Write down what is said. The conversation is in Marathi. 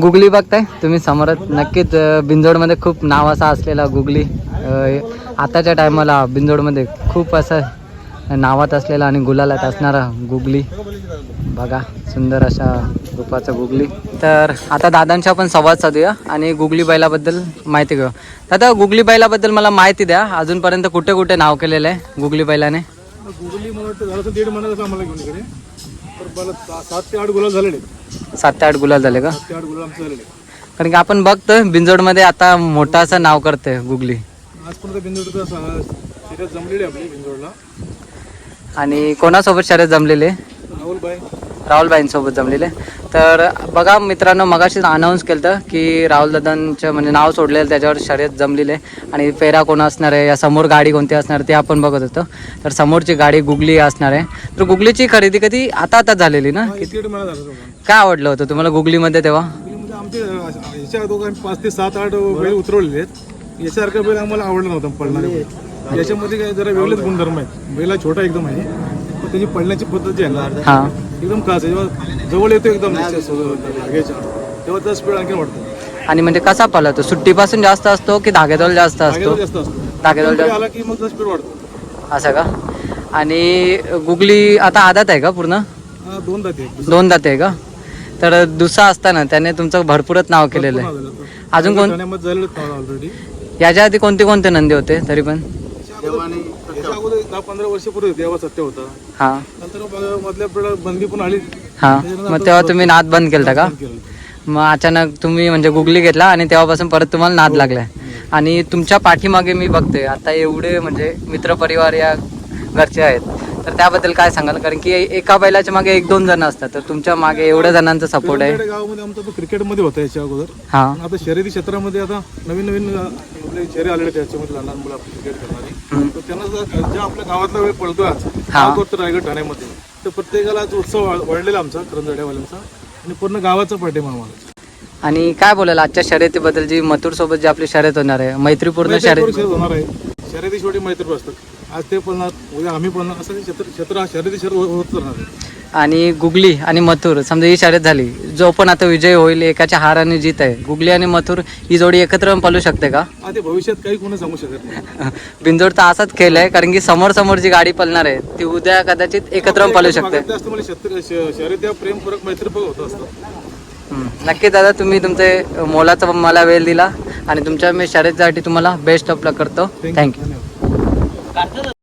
गुगली बघताय? तुम्ही समोरच नक्कीच बिंजोडमध्ये खूप नाव असा असलेला गुगली. आताच्या टायमाला बिंजोडमध्ये खूप असं नावात असलेला आणि गुलालात असणारा गुगली. बघा सुंदर अशा रूपाचा गुगली. तर आता दादांच्या आपण संवाद साधूया आणि गुगली बैलाबद्दल माहिती घेऊ. दादा गुगली बैलाबद्दल मला माहिती द्या. अजूनपर्यंत कुठे कुठे नाव केलेलं आहे गुगली बैलाने? गुगली मला वाटतं झालं तर दीड महिन्याचा आम्हाला घेऊन तर सात ते आठ गुलाल झालेले सात ते आठ गुलाल झाले का? सात ते आठ गुलाब आमचे झालेले. आहेत. कारण की आपण बघतोय बिंजोडमध्ये आता मोठं असं नाव करतंय गुगली. आजपर्यंत बिंदोडचं शर्यत जमलेली आहे आपली बिंदोडला आणि कोणासोबत शर्यत जमलेले? राहुल राहुलबाईंसोबत जमलेले. तर बघा मित्रांनो मगाशीच अनाऊन्स केलं होतं की राहुल दादांचं म्हणजे नाव सोडलेलं त्याच्यावर शर्यत जमलेले आणि फेरा कोण असणार आहे या समोर गाडी कोणती असणार ते आपण बघत होतो. तर समोरची गाडी गुगली असणार आहे. तर गुगलीची खरेदी कधी आता आता झालेली ना? काय आवडलं होतं तुम्हाला गुगलीमध्ये तेव्हा? पाच ते सात आठ बैल उतरवलेले आहेत. याच्यासारखं बैल आम्हाला आवडलं नव्हतं पळणारे बैल. याच्यामध्ये काय जरा वेगळेच गुणधर्म आहेत. बैला छोटा एकदम आहे. पण त्याची पळण्याची पद्धत जी आहे ना हां. एकदम खास आहे. जेव्हा जवळ येतो एकदम धाग्याच्या. तेव्हा त्याचा स्पीड आणखी वाढतो. आणि म्हणजे कसा पळतो सुट्टीपासून जास्त असतो की धागेदोल जास्त असतो? धाग्याचा जास्त असतो. धागेदोल जास्त आला की मग त्याचा स्पीड वाढतो. असं का? आणि गुगली आता आदात आहे का पूर्ण? हा दोन दाते. दोन दाते आहे का? तर दुसरा असताना त्याने तुमचं भरपूरच नाव केलेलं आहे. तो. अजून कोण? ठाण्यामध्ये झालेलं होतं ऑलरेडी याच्या आधी कोणते कोणते नंदी होते? तरी पण. दहा पंधरा वर्षापूर्वी देवा सत्य होता. हां. नंतर मग मधल्या बंदी पण आली. हां. मग तेव्हा तुम्ही नाद बंद केलता का? केलं. मग अचानक तुम्ही म्हणजे गुगली घेतला आणि तेव्हापासून परत तुम्हाला नाद लागलाय. आणि तुमच्या पाठीमागे मी बघतोय आता एवढे म्हणजे मित्रपरिवार या घरचे आहेत. तर त्याबद्दल काय सांगाल? कारण की एका बैलाच्या मागे एक दोन जण असतात तर तुमच्या मागे एवढ्या जणांचा सपोर्ट आहे. गावामध्ये आमचा तो क्रिकेटमध्ये होता याच्या अगोदर. हां. आता शर्यती क्षेत्रामध्ये आता नवीन नवीन आपले चेहरे आलेले त्याच्यामध्ये लहान मुलं आपली क्रिकेट करणारी. तर त्यांना जर- ज्या आपल्या गावातला वेळ पळतोय आज हा. रायगड ठाण्यामध्ये. तर प्रत्येकाला आज उत्सव वाढ- वाढलेला आमचा करंजड्यावाल्यांचा आणि पूर्ण गावाचा पाठिंबा आम्हाला. आणि काय बोलाल आजच्या शर्यतीबद्दल जी मथुर सोबत जी आपली शर्यत होणार आहे मैत्रीपूर्ण शर्यत मैत्रीपूर्ण शर्यत होणार आहे. शर्यती शेवटी मैत्री असतात आज ते पळणार उद्या आम्ही पळणार असं क्षेत्र क्षेत्र शर्यती शर्यत होत होत राहणार आहे. आणि गुगली आणि मथुर समजा ही शर्यत झाली जो पण आता विजय होईल एकाच्या हार आणि जीत आहे गुगली आणि मथुर ही जोडी एकत्र पळू शकते का? हा ते भविष्यात काही कोणी सांगू शकत नाही. बिंदोडचा असाच खेळ आहे कारण की समोर समोर जी गाडी पळणार आहे ती उद्या कदाचित एकत्र पळू शकते. भागातले असतं मला शेतकरी श- शर्यत या प्रेमपूरक मैत्रीपूरक होत असतं. हम्म. नक्की दादा तुम्ही तुमचे मोलाचा मला वेळ दिला आणि तुमच्या मी शर्यतीसाठी तुम्हाला बेस्ट ऑफ लक करतो. थँक्यू धन्यवाद. 真的